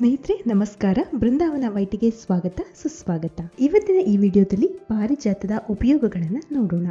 ಸ್ನೇಹಿತರೆ, ನಮಸ್ಕಾರ. ಬೃಂದಾವನ ವೈಟಿಗೆ ಸ್ವಾಗತ, ಸುಸ್ವಾಗತ. ಇವತ್ತಿನ ಈ ವಿಡಿಯೋದಲ್ಲಿ ಪಾರಿಜಾತದ ಉಪಯೋಗಗಳನ್ನು ನೋಡೋಣ.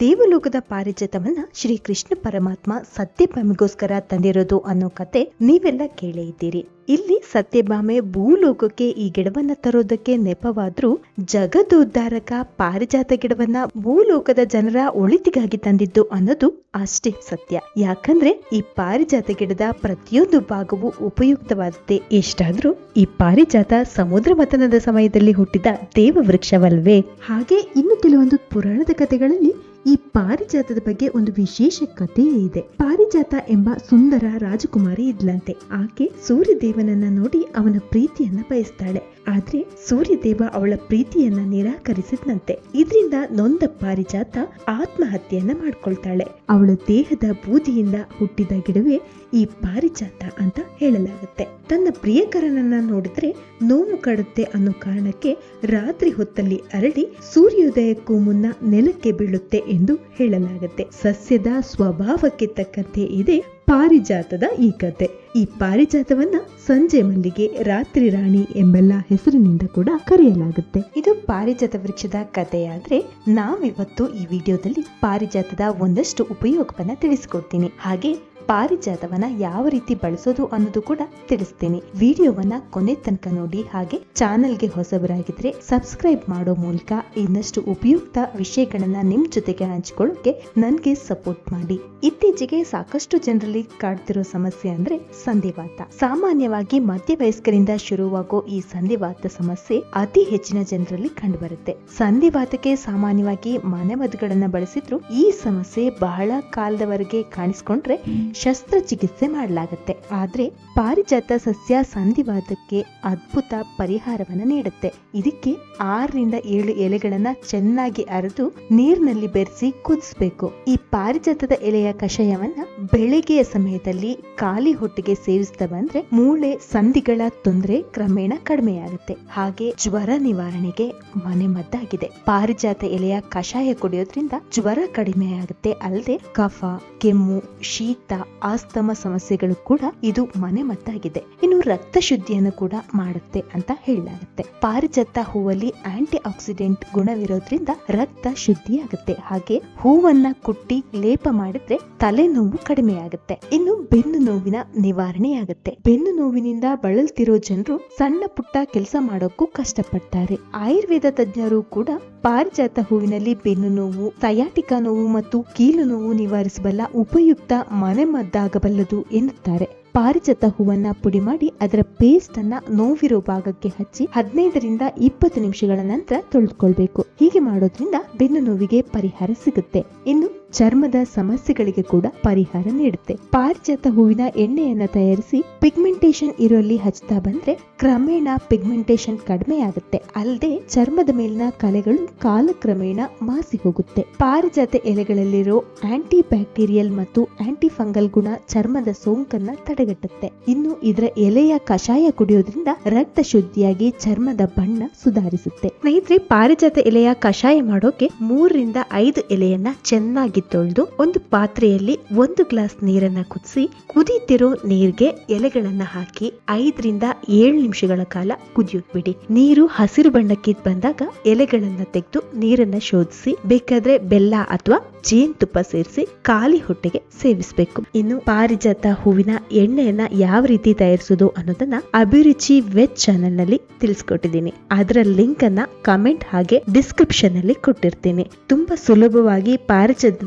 ದೇವಲೋಕದ ಪಾರಿಜಾತವನ್ನ ಶ್ರೀ ಕೃಷ್ಣ ಪರಮಾತ್ಮ ಸತ್ಯಭಾಮಿಗೋಸ್ಕರ ತಂದಿರೋದು ಅನ್ನೋ ಕತೆ ನೀವೆಲ್ಲ ಕೇಳೇ ಇದ್ದೀರಿ. ಇಲ್ಲಿ ಸತ್ಯಭಾಮೆ ಭೂಲೋಕಕ್ಕೆ ಈ ಗಿಡವನ್ನ ತರೋದಕ್ಕೆ ನೆಪವಾದ್ರೂ ಜಗದೋದ್ಧಾರಕ ಪಾರಿಜಾತ ಗಿಡವನ್ನ ಭೂಲೋಕದ ಜನರ ಒಳಿತಿಗಾಗಿ ತಂದಿದ್ದು ಅನ್ನೋದು ಅಷ್ಟೇ ಸತ್ಯ. ಯಾಕಂದ್ರೆ ಈ ಪಾರಿಜಾತ ಗಿಡದ ಪ್ರತಿಯೊಂದು ಭಾಗವು ಉಪಯುಕ್ತವಾದದ್ದೇ. ಎಷ್ಟಾದ್ರೂ ಈ ಪಾರಿಜಾತ ಸಮುದ್ರ ಮತನದ ಸಮಯದಲ್ಲಿ ಹುಟ್ಟಿದ ದೇವ ವೃಕ್ಷವಲ್ವೇ ಹಾಗೆ ಇನ್ನು ಕೆಲವೊಂದು ಪುರಾಣದ ಕಥೆಗಳಲ್ಲಿ ಈ ಪಾರಿಜಾತದ ಬಗ್ಗೆ ಒಂದು ವಿಶೇಷ ಕಥೆಯೇ ಇದೆ. ಪಾರಿಜಾತ ಎಂಬ ಸುಂದರ ರಾಜಕುಮಾರಿ ಇದ್ಲಂತೆ. ಆಕೆ ಸೂರ್ಯದೇವನನ್ನ ನೋಡಿ ಅವನ ಪ್ರೀತಿಯನ್ನ ಬಯಸ್ತಾಳೆ. ಆದ್ರೆ ಸೂರ್ಯದೇವ ಅವಳ ಪ್ರೀತಿಯನ್ನ ನಿರಾಕರಿಸಿದ್ನಂತೆ ಇದರಿಂದ ನೊಂದ ಪಾರಿಜಾತ ಆತ್ಮಹತ್ಯೆಯನ್ನ ಮಾಡ್ಕೊಳ್ತಾಳೆ. ಅವಳ ದೇಹದ ಬೂದಿಯಿಂದ ಹುಟ್ಟಿದ ಗಿಡವೇ ಈ ಪಾರಿಜಾತ ಅಂತ ಹೇಳಲಾಗುತ್ತೆ. ತನ್ನ ಪ್ರಿಯಕರನನ್ನ ನೋಡಿದ್ರೆ ನೋವು ಕಡುತ್ತೆ ಅನ್ನೋ ಕಾರಣಕ್ಕೆ ರಾತ್ರಿ ಹೊತ್ತಲ್ಲಿ ಅರಳಿ ಸೂರ್ಯೋದಯಕ್ಕೂ ಮುನ್ನ ನೆಲಕ್ಕೆ ಬೀಳುತ್ತೆ ಎಂದು ಹೇಳಲಾಗುತ್ತೆ. ಸಸ್ಯದ ಸ್ವಭಾವಕ್ಕೆ ತಕ್ಕಂತೆ ಇದೆ ಪಾರಿಜಾತದ ಈ ಕತೆ. ಈ ಪಾರಿಜಾತವನ್ನ ಸಂಜೆ ಮಲ್ಲಿಗೆ ರಾತ್ರಿ ರಾಣಿ ಎಂಬೆಲ್ಲ ಹೆಸರಿನಿಂದ ಕೂಡ ಕರೆಯಲಾಗುತ್ತೆ. ಇದು ಪಾರಿಜಾತ ವೃಕ್ಷದ ಕಥೆಯಾದ್ರೆ ನಾವಿವತ್ತು ಈ ವಿಡಿಯೋದಲ್ಲಿ ಪಾರಿಜಾತದ ಒಂದಷ್ಟು ಉಪಯೋಗವನ್ನ ತಿಳಿಸ್ಕೊಡ್ತೀನಿ. ಹಾಗೆ ಪಾರಿಜಾತವನ್ನ ಯಾವ ರೀತಿ ಬಳಸೋದು ಅನ್ನೋದು ಕೂಡ ತಿಳಿಸ್ತೀನಿ. ವಿಡಿಯೋವನ್ನ ಕೊನೆ ತನಕ ನೋಡಿ ಹಾಗೆ ಚಾನೆಲ್ಗೆ ಹೊಸಬರಾಗಿದ್ರೆ ಸಬ್ಸ್ಕ್ರೈಬ್ ಮಾಡೋ ಮೂಲಕ ಇನ್ನಷ್ಟು ಉಪಯುಕ್ತ ವಿಷಯಗಳನ್ನ ನಿಮ್ ಜೊತೆಗೆ ಹಂಚಿಕೊಳ್ಳೋಕೆ ನನ್ಗೆ ಸಪೋರ್ಟ್ ಮಾಡಿ. ಇತ್ತೀಚೆಗೆ ಸಾಕಷ್ಟು ಜನರಲ್ಲಿ ಕಾಡ್ತಿರೋ ಸಮಸ್ಯೆ ಅಂದ್ರೆ ಸಂಧಿವಾತ. ಸಾಮಾನ್ಯವಾಗಿ ಮಧ್ಯವಯಸ್ಕರಿಂದ ಶುರುವಾಗೋ ಈ ಸಂಧಿವಾತ ಸಮಸ್ಯೆ ಅತಿ ಹೆಚ್ಚಿನ ಜನರಲ್ಲಿ ಕಂಡುಬರುತ್ತೆ. ಸಂಧಿವಾತಕ್ಕೆ ಸಾಮಾನ್ಯವಾಗಿ ಮನೆಮದ್ದುಗಳನ್ನ ಬಳಸಿದ್ರು ಈ ಸಮಸ್ಯೆ ಬಹಳ ಕಾಲದವರೆಗೆ ಕಾಣಿಸ್ಕೊಂಡ್ರೆ ಶಸ್ತ್ರಚಿಕಿತ್ಸೆ ಮಾಡಲಾಗುತ್ತೆ. ಆದ್ರೆ ಪಾರಿಜಾತ ಸಸ್ಯ ಸಂಧಿವಾತಕ್ಕೆ ಅದ್ಭುತ ಪರಿಹಾರವನ್ನ ನೀಡುತ್ತೆ. ಇದಕ್ಕೆ ಆರರಿಂದ ಏಳು ಎಲೆಗಳನ್ನ ಚೆನ್ನಾಗಿ ಅರೆದು ನೀರಿನಲ್ಲಿ ಬೆರೆಸಿ ಕುದಿಸ್ಬೇಕು. ಈ ಪಾರಿಜಾತದ ಎಲೆಯ ಕಷಾಯವನ್ನ ಬೆಳಗ್ಗೆಯ ಸಮಯದಲ್ಲಿ ಖಾಲಿ ಹೊಟ್ಟೆಗೆ ಸೇವಿಸ್ತಾ ಬಂದ್ರೆ ಮೂಳೆ ಸಂಧಿಗಳ ತೊಂದರೆ ಕ್ರಮೇಣ ಕಡಿಮೆಯಾಗುತ್ತೆ. ಹಾಗೆ ಜ್ವರ ನಿವಾರಣೆಗೆ ಮನೆಮದ್ದಾಗಿದೆ. ಪಾರಿಜಾತ ಎಲೆಯ ಕಷಾಯ ಕುಡಿಯೋದ್ರಿಂದ ಜ್ವರ ಕಡಿಮೆಯಾಗುತ್ತೆ. ಅಲ್ಲದೆ ಕಫ, ಕೆಮ್ಮು, ಶೀತ ಆಸ್ತಮ ಸಮಸ್ಯೆಗಳು ಕೂಡ ಇದು ಮನೆಮದ್ದಾಗಿದೆ ಇನ್ನು ರಕ್ತ ಶುದ್ಧಿಯನ್ನು ಕೂಡ ಮಾಡುತ್ತೆ ಅಂತ ಹೇಳಲಾಗುತ್ತೆ. ಪಾರಿಜಾತ ಹೂವಲ್ಲಿ ಆಂಟಿ ಆಕ್ಸಿಡೆಂಟ್ ಗುಣವಿರೋದ್ರಿಂದ ರಕ್ತ ಶುದ್ಧಿಯಾಗುತ್ತೆ. ಹಾಗೆ ಹೂವನ್ನ ಕುಟ್ಟಿ ಲೇಪ ಮಾಡಿದ್ರೆ ತಲೆನೋವು ಕಡಿಮೆಯಾಗುತ್ತೆ. ಇನ್ನು ಬೆನ್ನು ನೋವಿನ ನಿವಾರಣೆಯಾಗುತ್ತೆ. ಬೆನ್ನು ನೋವಿನಿಂದ ಬಳಲ್ತಿರೋ ಜನರು ಸಣ್ಣ ಪುಟ್ಟ ಕೆಲಸ ಮಾಡೋಕ್ಕೂ ಕಷ್ಟಪಡ್ತಾರೆ. ಆಯುರ್ವೇದ ತಜ್ಞರು ಕೂಡ ಪಾರಿಜಾತ ಹೂವಿನಲ್ಲಿ ಬೆನ್ನು ನೋವು, ಸಯಾಟಿಕ ನೋವು ಮತ್ತು ಕೀಲು ನೋವು ನಿವಾರಿಸಬಲ್ಲ ಉಪಯುಕ್ತ ಮನೆಮದ್ದಾಗಬಲ್ಲದು ಎನ್ನುತ್ತಾರೆ. ಪಾರಿಜಾತ ಹೂವನ್ನ ಪುಡಿ ಮಾಡಿ ಅದರ ಪೇಸ್ಟ್ ಅನ್ನ ನೋವಿರೋ ಭಾಗಕ್ಕೆ ಹಚ್ಚಿ ಹದಿನೈದರಿಂದ ಇಪ್ಪತ್ತು ನಿಮಿಷಗಳ ನಂತರ ತೊಳೆದುಕೊಳ್ಬೇಕು. ಹೀಗೆ ಮಾಡೋದ್ರಿಂದ ಬೆನ್ನು ನೋವಿಗೆ ಪರಿಹಾರ ಸಿಗುತ್ತೆ. ಇನ್ನು ಚರ್ಮದ ಸಮಸ್ಯೆಗಳಿಗೆ ಕೂಡ ಪರಿಹಾರ ನೀಡುತ್ತೆ. ಪಾರಿಜಾತ ಹೂವಿನ ಎಣ್ಣೆಯನ್ನ ತಯಾರಿಸಿ ಪಿಗ್ಮೆಂಟೇಶನ್ ಇರೋಲ್ಲಿ ಹಚ್ತಾ ಬಂದ್ರೆ ಕ್ರಮೇಣ ಪಿಗ್ಮೆಂಟೇಶನ್ ಕಡಿಮೆ ಆಗುತ್ತೆ. ಅಲ್ಲದೆ ಚರ್ಮದ ಮೇಲಿನ ಕಲೆಗಳು ಕಾಲಕ್ರಮೇಣ ಮಾಸಿ ಹೋಗುತ್ತೆ. ಪಾರಿಜಾತ ಎಲೆಗಳಲ್ಲಿರೋ ಆಂಟಿ ಬ್ಯಾಕ್ಟೀರಿಯಲ್ ಮತ್ತು ಆಂಟಿ ಫಂಗಲ್ ಗುಣ ಚರ್ಮದ ಸೋಂಕನ್ನ ತಡೆಗಟ್ಟುತ್ತೆ. ಇನ್ನು ಇದರ ಎಲೆಯ ಕಷಾಯ ಕುಡಿಯೋದ್ರಿಂದ ರಕ್ತ ಶುದ್ಧಿಯಾಗಿ ಚರ್ಮದ ಬಣ್ಣ ಸುಧಾರಿಸುತ್ತೆ. ಸ್ನೇಹಿತರೆ, ಪಾರಿಜಾತ ಎಲೆಯ ಕಷಾಯ ಮಾಡೋಕೆ ಮೂರರಿಂದ ಐದು ಎಲೆಯನ್ನ ಚೆನ್ನಾಗಿ ತೊಳೆದು ಒಂದು ಪಾತ್ರೆಯಲ್ಲಿ ಒಂದು ಗ್ಲಾಸ್ ನೀರನ್ನ ಕುದಿಸಿ, ಕುದೀತಿರೋ ನೀರ್ಗೆ ಎಲೆಗಳನ್ನ ಹಾಕಿ ಐದರಿಂದ ಏಳು ನಿಮಿಷಗಳ ಕಾಲ ಕುದಿಯೋಕ್ ಬಿಡಿ ನೀರು ಹಸಿರು ಬಣ್ಣಕ್ಕೆ ಬಂದಾಗ ಎಲೆಗಳನ್ನ ತೆಗೆದು ನೀರನ್ನ ಶೋಧಿಸಿ, ಬೇಕಾದ್ರೆ ಬೆಲ್ಲ ಅಥವಾ ಜೇನುತುಪ್ಪ ಸೇರಿಸಿ ಖಾಲಿ ಹೊಟ್ಟೆಗೆ ಸೇವಿಸಬೇಕು. ಇನ್ನು ಪಾರಿಜಾತ ಹೂವಿನ ಎಣ್ಣೆಯನ್ನ ಯಾವ ರೀತಿ ತಯಾರಿಸೋದು ಅನ್ನೋದನ್ನ ಅಭಿರುಚಿ ವೆಜ್ ಚಾನೆಲ್ನಲ್ಲಿ ತಿಳಿಸ್ಕೊಟ್ಟಿದ್ದೀನಿ. ಅದರ ಲಿಂಕ್ ಅನ್ನ ಕಮೆಂಟ್ ಹಾಗೆ ಡಿಸ್ಕ್ರಿಪ್ಷನ್ ಅಲ್ಲಿ ಕೊಟ್ಟಿರ್ತೀನಿ. ತುಂಬಾ ಸುಲಭವಾಗಿ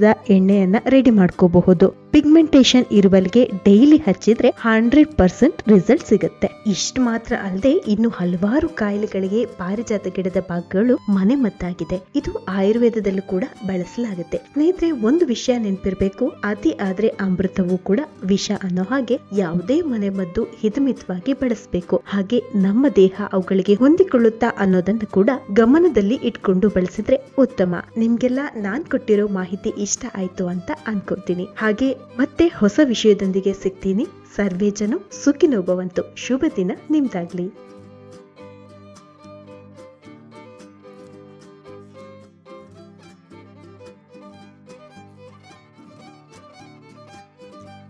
ಪಾರಿಜಾತದ ಎಣ್ಣೆಯನ್ನ ರೆಡಿ ಮಾಡ್ಕೋಬಹುದು. ಪಿಗ್ಮೆಂಟೇಶನ್ ಇರುವಲ್ಗೆ ಡೈಲಿ ಹಚ್ಚಿದ್ರೆ ಹಂಡ್ರೆಡ್ ಪರ್ಸೆಂಟ್ ರಿಸಲ್ಟ್ ಸಿಗುತ್ತೆ. ಇಷ್ಟು ಮಾತ್ರ ಅಲ್ಲದೆ ಇನ್ನು ಹಲವಾರು ಕಾಯಿಲೆಗಳಿಗೆ ಪಾರಿಜಾತ ಗಿಡದ ಭಾಗಗಳು ಮನೆಮದ್ದಾಗಿದೆ ಇದು ಆಯುರ್ವೇದದಲ್ಲೂ ಕೂಡ ಬಳಸಲಾಗುತ್ತೆ. ಸ್ನೇಹಿತರೆ, ಒಂದು ವಿಷಯ ನೆನಪಿರ್ಬೇಕು. ಅತಿ ಆದ್ರೆ ಅಮೃತವೂ ಕೂಡ ವಿಷ ಅನ್ನೋ ಹಾಗೆ ಯಾವುದೇ ಮನೆಮದ್ದು ಹಿತಮಿತವಾಗಿ ಬಳಸಬೇಕು. ಹಾಗೆ ನಮ್ಮ ದೇಹ ಅವುಗಳಿಗೆ ಹೊಂದಿಕೊಳ್ಳುತ್ತಾ ಅನ್ನೋದನ್ನ ಕೂಡ ಗಮನದಲ್ಲಿ ಇಟ್ಕೊಂಡು ಬಳಸಿದ್ರೆ ಉತ್ತಮ. ನಿಮ್ಗೆಲ್ಲ ನಾನ್ ಕೊಟ್ಟಿರೋ ಮಾಹಿತಿ ಇಷ್ಟ ಆಯ್ತು ಅಂತ ಅನ್ಕೋತೀನಿ ಹಾಗೆ ಮತ್ತೆ ಹೊಸ ವಿಷಯದೊಂದಿಗೆ ಸಿಗ್ತೀನಿ. ಸರ್ವೇ ಜನ ಸುಖಿನೋ ಭವಂತು ಶುಭ ದಿನ ನಿಮ್ದಾಗ್ಲಿ.